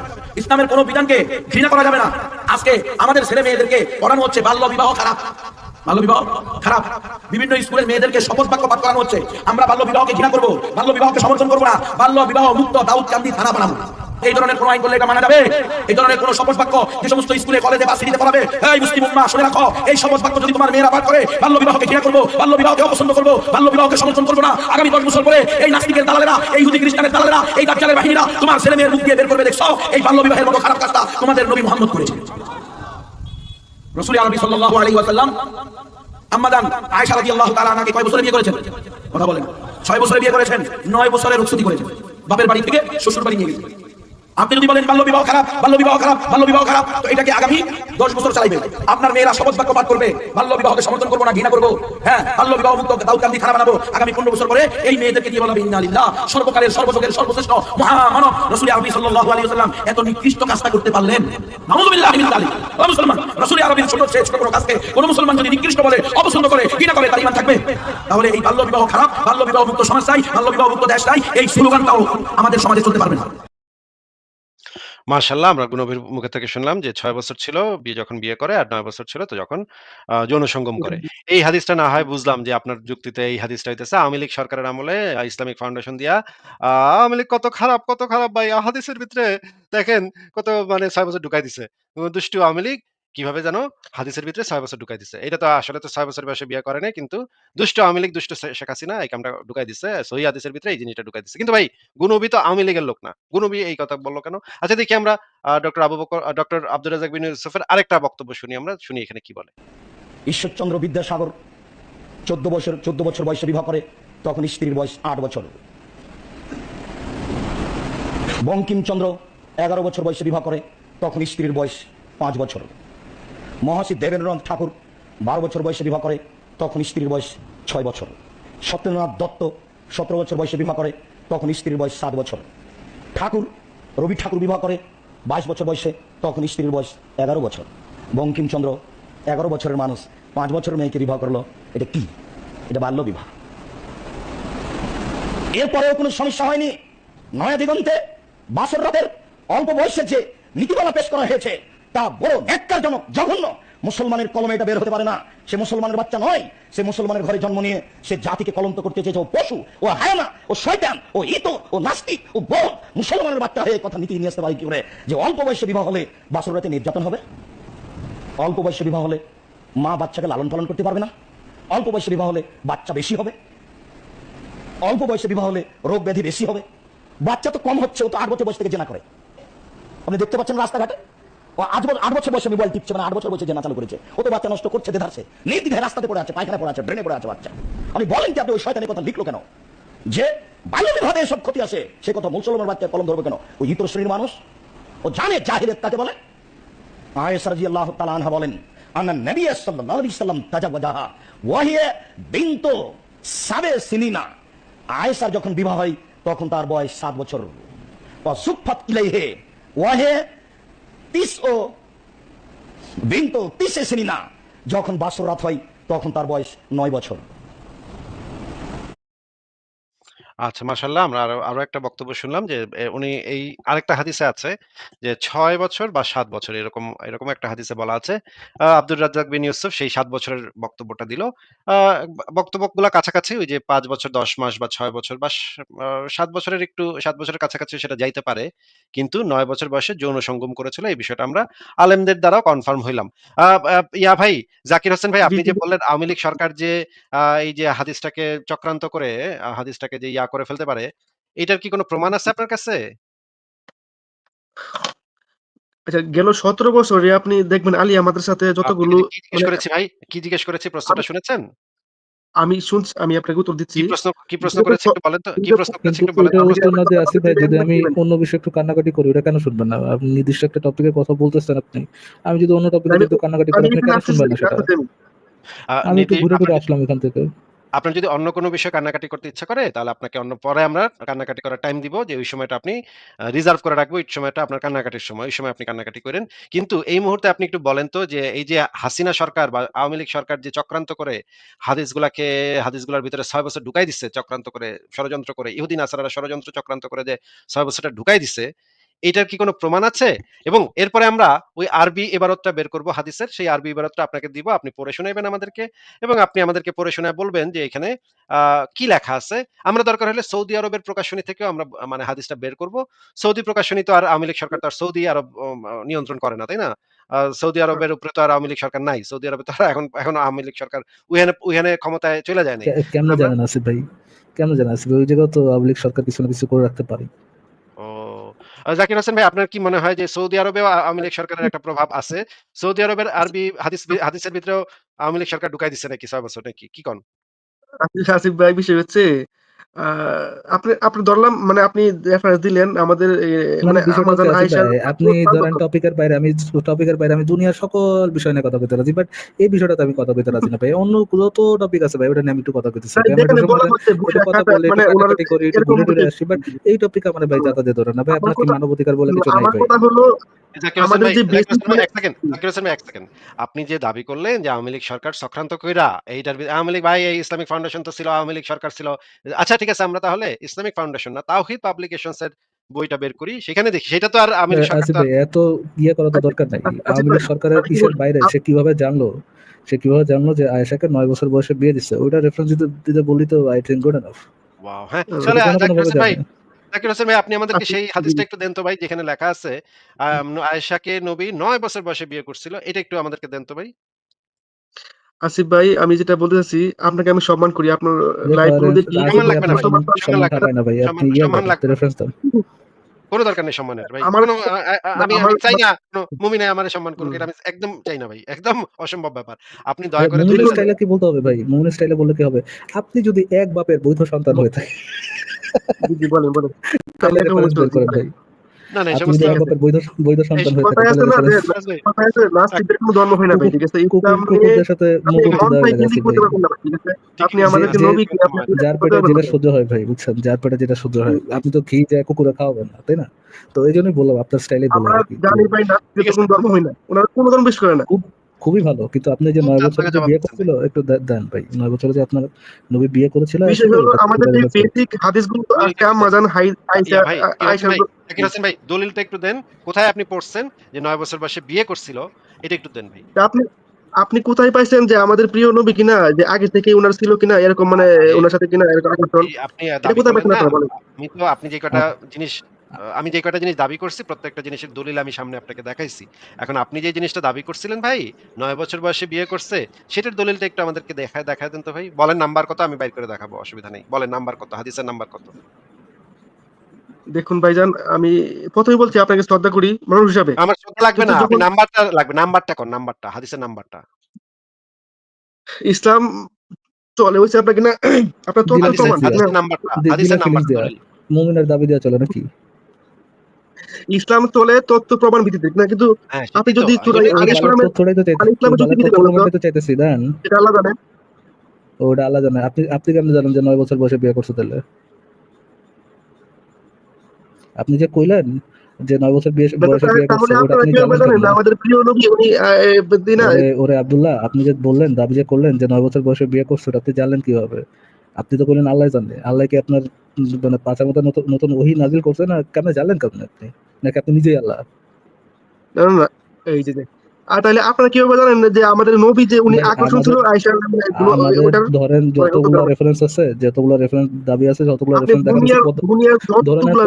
S5: ইসলামের কোন বিধানকে ঘৃণা করা যাবে না। আজকে আমাদের ছেলে মেয়েদেরকে পড়ানো হচ্ছে বাল্য বিবাহ খারাপ। বাল্য বিবাহ খারাপ। বিভিন্ন স্কুলের মেয়েদেরকে শপথ বাক্য পাঠ করানো হচ্ছে। আমরা বাল্য বিবাহকে ঘৃণা করব, বাল্য বিবাহকে সমর্থন করব না। বাল্য বিবাহ মুক্ত দাউদ কান্দি থানা বানাবো। এই ধরনের কোন আইন করলে এটা মানা যাবে? এই ধরনের কোন শপথ বাক্য যে সমস্ত স্কুলে, কলেজে বা সিটিতে পড়াবে, এই মুসলিম উম্মাহ, শুনে রাখো, এই শপথ বাক্য যদি তোমার মেয়েরা পাঠ করে, বাল্য বিবাহকে ঘৃণা করব, বাল্য বিবাহকে অপছন্দ করব, বাল্য বিবাহকে সমর্থন করব না, আগামী দশ বছর পরে এই নাস্তিকের দালালেরা, এই ইহুদি খ্রিস্টানের দালালেরা, এই দাজ্জালের বাহিনীরা তোমার ছেলে মেয়ের মুখ দিয়ে বের করবে, দেখছ? এই বাল্য বিবাহের মতো খারাপ কাজটা তোমাদের নবী মোহাম্মদ করেছে। রসুল আরবি সাল্লাল্লাহু আলাইহি ওয়াসাল্লাম, আম্মাদান আয়েশা রাদিয়াল্লাহু তাআলা আনাকে কয় বছরে বিয়ে করেছেন? কথা বলেন। ছয় বছরে বিয়ে করেছেন, নয় বছরে রুখসতি করেছেন। বাপের বাড়ি থেকে শ্বশুর বাড়ি নিয়ে গেছেন। আপনি যদি বলেন, বাল্য বিবাহ খারাপ, বাল্য বিবাহ খারাপ, বাল্য বিবাহ খারাপ, তো এটাকে আগামী দশ বছর চালাইবে? আপনার মেয়েরা শপথ বাক্য পাঠ করবে, বাল্য বিবাহকে সমর্থন করব না, ঘৃণা করব? হ্যাঁ বাল্য বিবাহ মুক্ত দাউদ কান্দি খারাপ বানাবো। আগামী পনেরো বছর পরে এই মেয়েদেরকে দিয়ে বলবে, ইন্না লিল্লাহ সর্বকালের সর্বযুগের সর্বশ্রেষ্ঠ মহামানব রসুল আরবি সাল্লাল্লাহু এত নিকৃষ্ট কাজটা করতে পারলেন। মিন মুসলমান আরবির ছোট চেয়ে ছোট কোনো কাজকে কোন মুসলমান যদি নিকৃষ্ট বলে, অপছন্দ করে, ঘৃণা করে, তার থাকবে? তাহলে এই বাল্য বিবাহ খারাপ, বাল্য বিবাহ মুক্ত সমাজ চাই, বাল্য বিবাহ মুক্ত দেশ চাই, এই স্লোগানটাও আমাদের সমাজে চলতে পারবে না।
S1: মাশাআল্লাহ আমরা গুণবীর মুখে থেকে শুনলাম যে ৬ বছর ছিল বিয়ে যখন বিয়ে করে আর ৯ বছর ছিল তো যখন আ যৌন সঙ্গম করে। এই হাদিসটা না হয় বুঝলাম যে আপনার যুক্তিতে এই হাদিসটা হইতেছে আওয়ামী লীগ সরকারের আমলে আ ইসলামিক ফাউন্ডেশন দিয়া আ আওয়ামী লীগ কত খারাপ, কত খারাপ ভাই হাদিসের ভিতরে দেখেন কত মানে ছয় বছর ঢুকাই দিছে। দুষ্টু আওয়ামী লীগ কীভাবে যেন হাদিসের ভিতরে ছয় বছর ঢুকাই দিছে। এটা তো আসলে তো ছয় বছর বয়সে বিয়ে করে নাই, কিন্তু দুষ্ট আওয়ামী লীগ, দুষ্ট শেখ হাসিনা এই কামটা ঢুকাই দিছে। সহিহ হাদিসের ভিতরে এই জিনিসটা ঢুকাই দিছে। কিন্তু ভাই গুনবী তো আওয়ামী লীগের লোক না। গুনবী এই কথা বলল কেন? আচ্ছা দেখি আমরা ডক্টর আবু বকর ডক্টর আব্দুর রাজ্জাক বিন ইউসুফের আরেকটা বক্তব্য শুনি আমরা। শুনি এখানে কি বলে।
S6: ঈশ্বরচন্দ্র বিদ্যাসাগর চোদ্দ বছর চোদ্দ বছর বয়সে বিবাহ করে, তখন স্ত্রীর বয়স আট বছর বঙ্কিমচন্দ্র এগারো বছর বয়সে বিবাহ করে, তখন স্ত্রীর বয়স পাঁচ বছর মহর্ষি দেবেন্দ্রনাথ ঠাকুর বারো বছর বয়সে বিবাহ করে, তখন স্ত্রীর বয়স ছয় বছর। সত্যেন্দ্রনাথ দত্ত সতেরো বছর বয়সে বিবাহ করে, তখন স্ত্রীর বয়স সাত বছর। ঠাকুর, রবি ঠাকুর বিবাহ করে, বাইশ বছর বয়সে, তখন স্ত্রীর বয়স এগারো বছর। বঙ্কিমচন্দ্র, এগারো বছরের মানুষ, পাঁচ বছরের মেয়েকে বিবাহ করল, এটা কি? এটা বাল্য বিবাহ। এরপরেও কোনো সমস্যা হয়নি। নয়া দিগন্তে বাসর রাতের অল্প বয়সের যে নীতিমালা পেশ করা হয়েছে তা বড় ন্যাক্কারজনক জঘন্য। মুসলমানের কলমে এটা বের হতে পারে না। সে মুসলমানের বাচ্চা নয়। সে মুসলমানের ঘরে জন্ম নিয়ে সে জাতিকে কলন্ত করতে চেয়েছে। ও পশু, ও হায়ানা, ও শয়তান, ও ইতো ও নাস্তিক, ও বোধ মুসলমানের বাচ্চা হয়ে কথা নীতি নিয়ে আসতে পারে কি করে? যে অল্প বয়সে বিবাহ হলে বাসর রাতে নির্যাতন হবে? অল্প বয়সে বিবাহ হলে মা বাচ্চাকে লালন পালন করতে পারবে না? অল্প বয়সে বিবাহ হলে বাচ্চা বেশি হবে? অল্প বয়সে বিবাহ হলে রোগ ব্যাধি বেশি হবে? বাচ্চা তো কম হচ্ছে, ও তো আট বছর বয়স থেকে জেনা করে। আপনি দেখতে পাচ্ছেন রাস্তাঘাটে? আট বছর আট বছর বয়সে মোবাইল টিপছে মানে আট বছর বয়সে জেনা চালু করেছে। ও তো বাচ্চা নষ্ট করছে দেধারছে নির্দিধায় রাস্তাতে পড়ে আছে পায়খানা পড়ে আছে ড্রেনে পড়ে আছে বাচ্চা। আপনি বলেন কি আপনি ওই শয়তানের কথা লিখলো কেন? যে বাল্য বিবাহে এসব ক্ষতি আছে সে কথা মুসলমান বাচ্চা কলম ধরবে কেন? ওই ইতর শ্রেণির মানুষ? ও জানে জাহিরের তাকে বলে? আয়েশা রাদিয়াল্লাহু তাআলা আনহা বলেন, আন্না নবী সাল্লাল্লাহু আলাইহি সাল্লাম তাজাওয়াজাহা ওয়া হিয়া বিনতু সাবে সিনিনা। আয়েশার যখন বিবাহ হয়, তখন তার বয়স সাত বছর। ওয়া সুফাত ইলাইহি ওয়া হিয়া তিস ও বিনতু তিসে না যখন বাসর রাত হয় তখন তার বয়স নয় বছর।
S1: আচ্ছা মাশাআল্লাহ আমরা আরও আরও একটা বক্তব্য শুনলাম যে এ উনি এই আরেকটা হাদিসে আছে যে ৬ বছর বা ৭ বছর এরকম এরকম একটা হাদিসে বলা আছে। আ আব্দুর রাজ্জাক বিন ইউসুফ সেই ৭ বছরের বক্তব্যটা দিল। আ বক্তব্যগুলা কাছাকাছি ওই যে ৫ বছর ১০ মাস বা ৬ বছর বা সা আ ৭ বছরের একটু ৭ বছরের কাছাকাছি সেটা যাইতে পারে। কিন্তু ৯ বছর বয়সে যৌন সঙ্গম করেছিল এই বিষয়টা আমরা আলেমদের দ্বারাও কনফার্ম হইলাম। আ আ ইয়া ভাই জাকির হোসেন ভাই
S2: জি,
S1: আপনি
S2: জি,
S1: যে
S2: জি।
S1: বললেন আওয়ামী লীগ সরকার যে আ এই যে হাদিসটাকে চক্রান্ত করে আ হাদিসটাকে যে ইয়া করে ফেলতে পারে, এটার কি কোন প্রমাণ আছে আপনার কাছে?
S2: আচ্ছা গেল ১৭ বছরে আপনি দেখবেন আলিয়া মাদ্রাসাতে
S1: আপনাকে
S2: যতগুলো
S1: জিজ্ঞেস
S2: মানে
S1: করেছি ভাই? কি জিজ্ঞেস করেছি প্রশ্নটা
S2: আমি
S1: শুনেছেন?
S2: আমি শুনছি আমি আপনাকে উত্তর দিচ্ছি।
S1: কি প্রশ্ন কি প্রশ্ন করেছি একটু বলেন তো? কি প্রশ্ন করেছি একটু বলেন
S7: না দিয়ে আসিফ ভাই যদি আমি অন্য বিষয়ে একটু কান্নাকাটি করি ওটা কেন শুনবেন না? আপনি নির্দিষ্ট একটা টপিকের কথা বলতেছেন আপনি। আমি যদি অন্য টপিকে যদি কান্নাকাটি করি আপনি কেন শুনবেন না সেটা?
S2: আমি।
S7: একটু ঘুরে ঘুরে আসলাম এখান থেকে।
S1: আপনার যদি অন্য কোনো বিষয়ে কান্নাকাটি করতে ইচ্ছা করে তাহলে আপনাকে অন্য পরে আমরা কান্নাকাটি করার টাইম দিব যে ওই সময়টা আপনি রিজার্ভ করে রাখব। ওই সময়টা আপনার কান্নাকাটির সময়। ওই সময় আপনি কান্নাকাটি কইরেন। কিন্তু এই মুহূর্তে আপনি একটু বলেন তো যে এই যে হাসিনা সরকার বা আওয়ামী লীগ সরকার যে চক্রান্ত করে হাদিসগুলাকে হাদিসগুলার ভিতরে ছয় বছর ঢুকাই দিচ্ছে চক্রান্ত করে, ষড়যন্ত্র করে, ইহুদি নাসারারা ষড়যন্ত্র চক্রান্ত করে যে ৬ বছরটা ঢুকাই দিছে, এইটার কি কোনো প্রমাণ আছে? এবং এরপরে আমরা ওই আরবি ইবারতটা বের করব হাদিসের। সেই আরবি ইবারতটা আপনাকে দিব। আপনি পড়ে শোনাইবেন আমাদেরকে এবং আপনি আমাদেরকে পড়ে শোনায় বলবেন যে এখানে কি লেখা আছে? আমরা দরকার হলে সৌদি আরবের প্রকাশনী থেকেও আমরা মানে হাদিসটা বের করব। সৌদি প্রকাশনী তো আর আওয়ামী লীগ সরকার তো আর সৌদি আরব নিয়ন্ত্রণ করে না, তাই না? সৌদি আরবের উপরে তো আর আওয়ামী লীগ সরকার নাই। সৌদি আরবে তো আর এখন এখনও আওয়ামী লীগ সরকার ওইখানে ওইখানে ক্ষমতায় চলে যায় নাই।
S7: কে কেমনে জানেন আসিফ ভাই? কেমনে জানেন আসিফ? ওই জায়গায়ও তো আওয়ামী লীগ সরকার কিছু না কিছু করে রাখতে পারে।
S1: জাকির হোসেন ভাই আপনার কি মনে হয় যে সৌদি আরবেও আ আওয়ামী লীগ সরকারের একটা প্রভাব আছে? সৌদি আরবের আরবি হাদিস হাদিসের ভিতরেও আওয়ামী লীগ সরকার ঢুকাই দিচ্ছে নাকি ছয় বছর নাকি? কি কন?
S2: আসিফ সাসিফ ভাই বিষয় হচ্ছে আপনি আপনি ধরলাম মানে আপনি রেফারেন্স দিলেন আমাদের
S7: মানে
S2: মানে আমাজন
S7: ভাই আপনি ধরেন টপিকের বাইরে আমি টপিকের বাইরে আমি দুনিয়ার সকল বিষয় নিয়ে কথা কইতে রাজি। বাট এই বিষয়টাতে আমি কথা কইতে রাজি না ভাই। অন্য যত টপিক আছে ভাই ওটা নিয়ে আমি একটু কথা কইতেছি।
S2: ভাই
S7: ভাই আমরা
S2: দেখেন
S7: একটু
S2: বলা
S7: সমাজে
S2: হচ্ছে ঘুরে
S7: একটু কথা বলি, একটু
S2: মানে ওনার
S7: করি, একটু ঘুরে ঘুরে আসি। বাট এই টপিক আমার ভাই জাতাতে ধরে না ভাই। আপনার কি মানবাধিকার বলে কিছু নাই ভাই?
S2: কথা হলো
S1: জাকির হোসেন
S2: আমাদের
S1: ভাই,
S2: যে
S1: জাকির
S2: বেসিক
S1: হোসেন ভাই ১ সেকেন্ড, জাকির হোসেন ভাই ১ সেকেন্ড। আপনি যে দাবি করলেন যে আওয়ামী লীগ সরকার চক্রান্ত কইরা এইটার আওয়ামী লীগ ভাই এই ইসলামিক ফাউন্ডেশন তো ছিল, আওয়ামী লীগ সরকার ছিল। আচ্ছা ঠিক আছে আমরা তাহলে ইসলামিক ফাউন্ডেশন না তাওহীদ পাবলিকেশনস এর বইটা বের করি। সেখানে দেখি। সেটা তো আর
S7: ভাই এত ইয়ে করা তো দরকার নাই।
S2: আসিফ
S7: আওয়ামী লীগ সরকারের
S2: আমি কি
S7: ইসের
S2: বলছি
S7: বাইরে সে কীভাবে জানলো? সে কীভাবে জানলো যে আয়েশাকে ৯ বছর বয়সে বিয়ে দিছে? ওইটা রেফারেন্স দিতে দিতে বললেই তো I think good enough.
S1: Wow! হ্যাঁ, হোসেন ভাই জাকির হোসেন ভাই আপনি আমাদেরকে সেই হাদিসটা একটু দেন তো ভাই যেখানে লেখা আছে আম আয়েশাকে নবী নয় বছর বয়সে বিয়ে করছিল। এটা একটু আমাদেরকে দেন তো ভাই।
S2: আসিফ ভাই আমি যেটা বলতে চাচ্ছি আপনাকে আমি সম্মান করি। আপনার লাইভগুলো
S7: রেফারেন্স
S2: দেখি
S1: সম্মান লাগবে না
S7: সম্মান
S1: লাগবে না।
S7: ভাই। আপনি
S1: সম্মান
S7: ইয়ে
S1: লাগবে
S7: রেফারেন্স দেন।
S1: কোন দরকার নেই সম্মানের ভাই।
S2: আমার
S1: আমি আমি চাই না মুমিনে আমারে সম্মান করুক। এটা আমি একদম চাই না ভাই। একদম অসম্ভব ব্যাপার। আপনি দয়া করে
S7: মুমিন স্টাইলে কি বলতে হবে ভাই? মুমিন স্টাইলে বললে কি হবে? আপনি যদি এক বাপের বৈধ সন্তান হয়ে থাকেন
S2: বলেন, বলেন।
S7: তাহলে রেফারেন্স
S2: বলতে
S7: করেন
S2: ভাই।
S1: না, না
S7: আপনি
S1: সমস্ত
S7: বৈধ বৈধ সন্তান হয়ে
S2: না কোনো হয় না ভাই। ঠিক আছে? ইসলাম
S7: কুকুরদের সাথে
S2: মন না। আমাদেরকে নবী কি
S7: যার পেটে যেটা সহ্য হয় ভাই বুঝছেন? যার পেটে যেটা সহ্য হয়। আপনি তো ঘি যায় কুকুরে খাওয়াবেন না, তাই না? তো এই জন্যই বললাম আপনার স্টাইলে বললাম
S2: জানি ভাই
S1: ঠিক
S2: নাস্তিকদের ধর্ম হয় না। ওনারা কোনো ধর্ম বিশ্বাস করে না।
S7: খুব খুবই ভালো। কিন্তু আপনি যে
S1: খুব
S7: ৯
S1: জাত
S7: বছরে বিয়ে করছিল। একটু দেন ভাই। ৯ বছরে যে আপনার নবী বিয়ে করেছিল
S2: আমাদের যে বেসিক হাদিসগুলো আয়েশা
S1: ভাই জাকির হোসেন দলিলটা একটু দেন। কোথায় আপনি পড়ছেন যে ৯ বছর বয়সে বিয়ে করছিল? এটা একটু দেন ভাই।
S2: তা আপনি আপনি কোথায় পাইছেন যে আমাদের প্রিয় নবী কিনা যে আগে থেকেই উনার ছিল কিনা এরকম মানে উনার সাথে কিনা এরকম আকর্ষণ
S1: আপনি আপনি
S2: কোথায় পাইছেন
S1: না?
S2: আপনারা বলেন?
S1: আমি তো আপনি যে কয়টা
S7: আপ
S1: জিনিস আমি যে কয়টা জিনিস দাবি করছি প্রত্যেকটা জিনিসের দলিল আমি সামনে আপনাকে দেখাইছি। এখন আপনি যে জিনিসটা দাবি করছিলেন ভাই ৯ বছর বয়সে বিয়ে করছে সেটার দলিলটা একটু আমাদেরকে দেখায় দেখায় দেন তো ভাই। বলেন নাম্বার কত আমি বাইর করে দেখাবো অসুবিধা নেই। বলেন নাম্বার কত? হাদিসের নাম্বার কত?
S2: দেখুন ভাইজান আমি ১ম এই বলছি আপনাকে শ্রদ্ধা করি মানুষ হিসাবে।
S1: আমার শ্রদ্ধা লাগবে না। আপনি নাম্বারটা লাগবে। নাম্বারটা কোন? নাম্বারটা, হাদিসের নাম্বারটা।
S2: ইসলাম চলে হইছে *clears throat* আপনার কিনা আপনার। না?
S1: হাদিসের নাম্বারটা, হাদিসের নাম্বারটা
S7: মুমিনের দাবি দেয়া চলে নাকি?
S2: ইসলাম চলে তথ্য প্রমাণ ভিত্তিতে না? কিন্তু
S1: হ্যাঁ,
S2: আপনি। যদি
S7: তাহলে তাহলে।
S2: আল্লাহ জানে।
S7: ওটা আল্লাহ জানে। আপনি আপনি কেমনে জানেন যে ৯ বছর বয়সে বিয়ে করছে তাইলে? আপনি যে কইলেন যে ৯ বছর বিয়ে বয়সে বিয়ে করছে ওটা আপনি জানেন
S2: জানেন আমাদের প্রিয় নবী উনি
S7: ওরে ওরে আব্দুল্লাহ আপনি যে বললেন দাবি যে করলেন যে নয় বছর বয়সে বিয়ে করছে ওটা আপনি জানলেন কীভাবে? আপনি তো বললেন আল্লাহ জানে। আল্লাহ কি আপনার মানে পাঁচের মতো নতুন নতুন ওহি নাজিল করছে না? কেন জানলেন কেমন আপনি? নাকি আপনি নিজেই আল্লাহ?
S2: এই যে। আর তাহলে আপনারা কীভাবে জানেন যে আমাদের নবী যে উনি আকর্ষণ ছিল ওটার
S7: ধরেন যতগুলো রেফারেন্স আছে যতগুলো রেফারেন্স দাবি আছে যতগুলো রেফারেন্স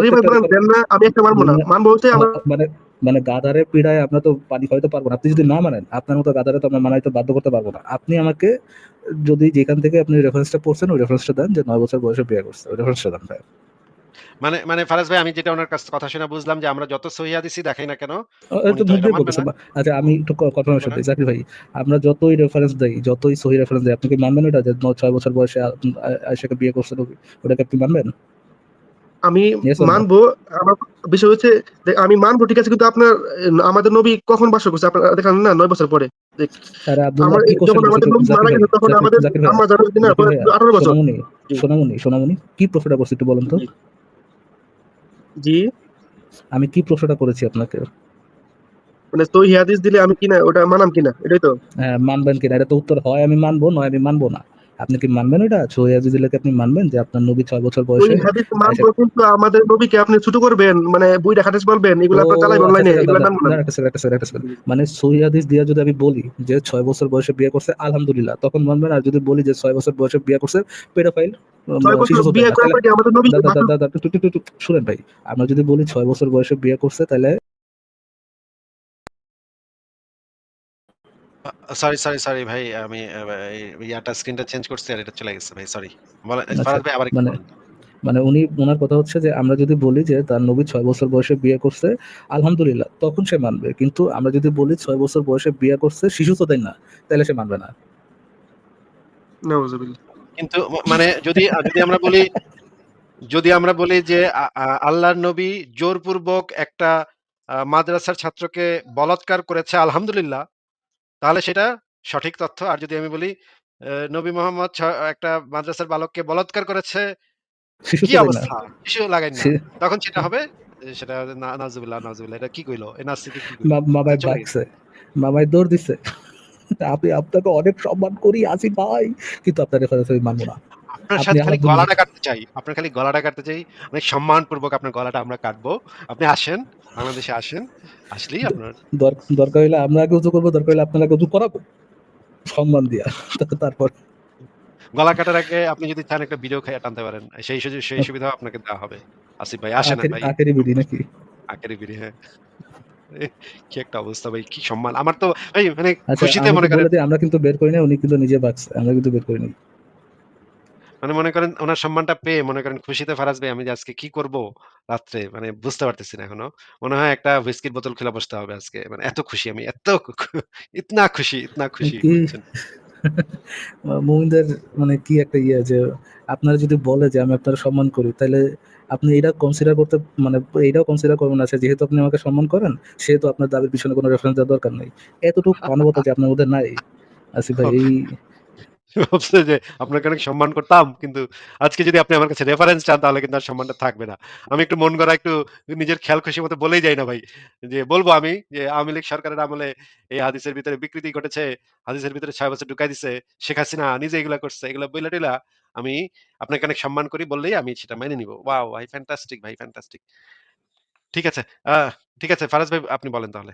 S2: রেফারেন্স দেন না আমি একটা মানবো না। মানবো হচ্ছে
S7: মানে মানে গাধারে পিড়ায় আমরা তো পানি খাওয়াইতে পারব না। আপনি যদি না মানেন আপনার মতো গাধারে তো আমরা মানাইতে বাধ্য করতে পারব না। আপনি আমাকে যদি যেখান থেকে আপনি রেফারেন্সটা পড়ছেন ওই রেফারেন্সটা দেন যে নয় বছর বয়সে বিয়ে করছে। ওই রেফারেন্সটা দেন ভাই।
S1: মানে মানে ফারাজ ভাই আমি যেটা ওনার কাছ কথা শুনে বুঝলাম যে আমরা যত সহি হাদিসই দেখাই না কেন?
S7: আচ্ছা আমি একটু
S1: বলেন।
S7: দিই জাকির ভাই আমরা যতই রেফারেন্স দেই যতই সহি রেফারেন্স দেই আপনি কি মানবেন এটা যে ন- ছয় বছর বয়সে আয়েশাকে বিয়ে করছেন ও- ওটাকে আপনি মানবেন?
S2: আমি? মানবো। আমার বিষয় হচ্ছে আমি মানবো ঠিক আছে কিন্তু আপনার আমাদের নবী কখন বাস করছে? আপনার দেখান না নয় বছর পরে।
S7: কি প্রশ্নটা করছি? একটু বলেন তো?
S2: জি।
S7: আমি কি প্রশ্নটা করেছি আপনাকে?
S2: মানে তো হাদিস দিলে আমি কিনা ওটা মানাম কিনা? এটাই তো।
S7: হ্যাঁ, মানবেন কিনা? এটা তো উত্তর হয় আমি মানবো নয় আমি মানবো না। আপনি কি মানবেন এটা? সহিয়া দিলে কি আপনি মানবেন যে আপনার নবী ছয় বছর
S2: ওই
S7: বয়সে
S2: হাদিস মানবো কিন্তু আমাদের নবীকে আপনি ছোট করবেন মানে বুইটা হাদিস বলবেন এগুলো আপনার
S7: আচ্ছা,
S2: অনলাইনে এগুলো মানবো না।
S7: একটা second, একটা একটা মানে সহি হাদিস দিয়ে যদি আমি বলি যে ছয় বছর বয়সে বিয়ে করছে আলহামদুলিল্লাহ তখন মানবেন আর যদি বলি যে ছয় বছর বয়সে বিয়ে করছে পেডোফাইল একটু শুনেন ভাই আমরা যদি বলি ছয় বছর বয়সে বিয়ে করছে তাহলে
S1: সরি সরি সরি ভাই আমি ইয়াটা স্ক্রিনটা চেঞ্জ করছি আর এটা চলে গেছে ভাই সরি
S7: আচ্ছা,
S1: ফারাজ ভাই আবার
S7: মানে- মানে উনি ওনার কথা হচ্ছে যে আমরা যদি বলি যে তার নবী ছয় বছর বয়সে বিয়ে করছে আলহামদুলিল্লাহ তখন সে মানবে। কিন্তু আমরা যদি বলি ছয় বছর বয়সে বিয়ে করছে শিশু তো দেন না তাহলে সে মানবে না।
S2: নাউজুবিল্লাহ
S1: কিন্তু মানে যদি যদি আমরা বলি যদি আমরা বলি যে আল্লাহর নবী জোরপূর্বক একটা মাদ্রাসার ছাত্রকে বলাৎকার করেছে আলহামদুলিল্লাহ তাহলে সেটা সঠিক তথ্য। আর যদি আমি বলি নবী মোহাম্মদ একটা মাদ্রাসার বালককে বলাৎকার করেছে কি অবস্থা? কিছু লাগাই না। তখন সেটা হবে সেটা নাজুবিল্লাহ নাজুবিল্লাহ এটা কি কইলো? এ নাস্তিকে কি কইলো?
S7: মামাই
S1: গেছে।
S7: বাগছে। মামাই দৌড় দিচ্ছে আপনি আপনাকে অনেক সম্মান করি আসি ভাই। কিন্তু আপনার রেফারেন্স আমি মানবো না।
S1: আপনার সাথে খালি গলাটা কাটতে চাই। আপনার খালি গলাটা কাটতে চাই। অনেক সম্মানপূর্বক আপনার গলাটা আমরা কাটবো। আপনি আসেন বাংলাদেশে আসেন আসলেই আপনার
S7: দরকার হলে আমরা আগে করব দরকার হলে আপনারা করাবো। সম্মান দিয়া। তারপর।
S1: গলা কাটার আগে আপনি যদি চান একটা ভিডিও খাইয়া টানতে পারেন সেই সুযোগ সেই সুবিধা আপনাকে দেওয়া হবে। আসিফ ভাই আসেন
S7: আখেরি-
S1: ভাই।
S7: আখেরি বিডি নাকি?
S1: আকেরি বিড়ি হ্যাঁ। কি একটা অবস্থা ভাই কি সম্মান। আমার তো ভাই মানে
S7: আচ্ছা
S1: খুশিতে মনে করেন
S7: আমরা কিন্তু বের করি না উনি কিন্তু নিজে বাগছে আমরা কিন্তু বের করি নাই।
S1: মানে মনে করেন ওনার সম্মানটা পেয়ে মনে করেন খুশিতে ফারাজ ভাই আমি আজকে কি করব রাত্রে মানে বুঝতে পারতেছি না এখনও। মনে হয় একটা হুইস্কির বোতল খুলে বসতে হবে আজকে মানে এত খুশি আমি এত *laughs* ইতনা খুশি ইতনা খুশি?
S7: মোমিনদের মানে কি একটা ইয়ে যে আপনারা যদি বলে যে আমি আপনার সম্মান করি তাহলে আপনি এটা কনসিডার করতে মানে এইটাও কনসিডার করবেন না, যেহেতু আপনি আমাকে সম্মান করেন, সেহেতু আপনার দাবির পিছনে কোনো রেফারেন্স দেওয়ার দরকার নেই। এতটুকু মানবতা যে আপনার মধ্যে নাই। আসিফ ভাই, এই
S1: ভাবছে যে আপনাকে অনেক সম্মান করতাম, কিন্তু আজকে যদি আপনি আমার কাছে রেফারেন্স চান, তাহলে কিন্তু আর সম্মানটা থাকবে না। আমি একটু মন করা একটু নিজের খেয়াল খুশি মতো বলেই যাই না ভাই। যে বলব আমি, যে আওয়ামী লীগ সরকারের আমলে এই হাদিসের ভিতরে বিকৃতি ঘটেছে, হাদিসের ভিতরে ছয় বছর ঢুকাই দিছে, শেখ হাসিনা নিজে এগুলা করছে, এগুলা বইলা টিলা আমি আপনাকে অনেক সম্মান করি, বললেই আমি সেটা মেনে নিব। ওয়াও, ভাই ফ্যান্টাস্টিক ভাই ফ্যান্টাস্টিক ঠিক আছে ঠিক আছে, ফারাজ ভাই, আপনি বলেন তাহলে।